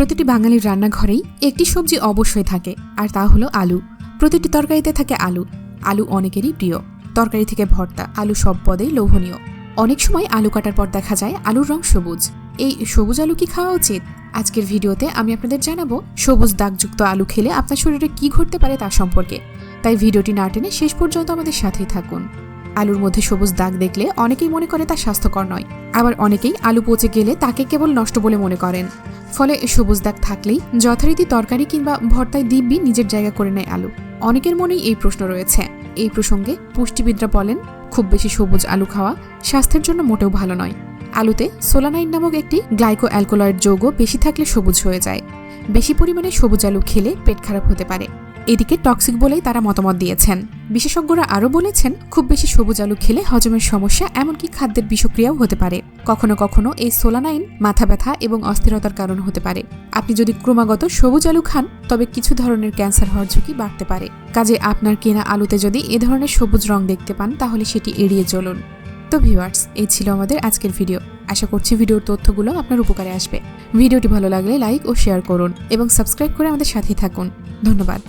প্রতিটি বাঙালির রান্নাঘরেই একটি সবজি অবশ্যই থাকে, আর তা হলো আলু। প্রতিটি তরকারিতে থাকে আলু। আলু অনেকেরই প্রিয়। তরকারি থেকে ভর্তা, আলু সব পদেই লোভনীয়। অনেক সময় আলু কাটার পর দেখা যায় আলুর রং সবুজ। এই সবুজ আলু কি খাওয়া উচিত? আজকের ভিডিওতে আমি আপনাদের জানাব, সবুজ দাগযুক্ত আলু খেলে আপনার শরীরে কি ঘটতে পারে তা সম্পর্কে। তাই ভিডিওটি না টেনে শেষ পর্যন্ত আমাদের সাথেই থাকুন। আলুর মধ্যে সবুজ দাগ দেখলে অনেকেই মনে করে তা স্বাস্থ্যকর নয়। আবার অনেকেই আলু পচে গেলে তাকে কেবল নষ্ট বলে মনে করেন। ফলে সবুজ দাগ থাকলেই যথারীতি তরকারি কিংবা ভর্তায় দিব্যি নিজের জায়গা করে নেয় আলু। অনেকের মনেই এই প্রশ্ন রয়েছে। এই প্রসঙ্গে পুষ্টিবিদরা বলেন, খুব বেশি সবুজ আলু খাওয়া স্বাস্থ্যের জন্য মোটেও ভালো নয়। আলুতে সোলানাইন নামক একটি গ্লাইকো অ্যালকোলয়েড যৌগ বেশি থাকলে সবুজ হয়ে যায়। বেশি পরিমাণে সবুজ আলু খেলে পেট খারাপ হতে পারে। এদিকে টক্সিক বলেই তারা মতামত দিয়েছেন। বিশেষজ্ঞরা আরও বলেছেন, খুব বেশি সবুজ আলু খেলে হজমের সমস্যা, এমনকি খাদ্যের বিষক্রিয়াও হতে পারে। কখনো কখনো এই সোলানাইন মাথা ব্যথা এবং অস্থিরতার কারণ হতে পারে। আপনি যদি ক্রমাগত সবুজ আলু খান, তবে কিছু ধরনের ক্যান্সার হওয়ার ঝুঁকি বাড়তে পারে। কাজে আপনার কেনা আলুতে যদি এ ধরনের সবুজ রং দেখতে পান, তাহলে সেটি এড়িয়ে চলুন। তো ভিউয়ার্স, এই ছিল আমাদের আজকের ভিডিও। আশা করছি ভিডিওর তথ্যগুলো আপনার উপকারে আসবে। ভিডিওটি ভালো লাগলে লাইক ও শেয়ার করুন এবং সাবস্ক্রাইব করে আমাদের সাথেই থাকুন। ধন্যবাদ।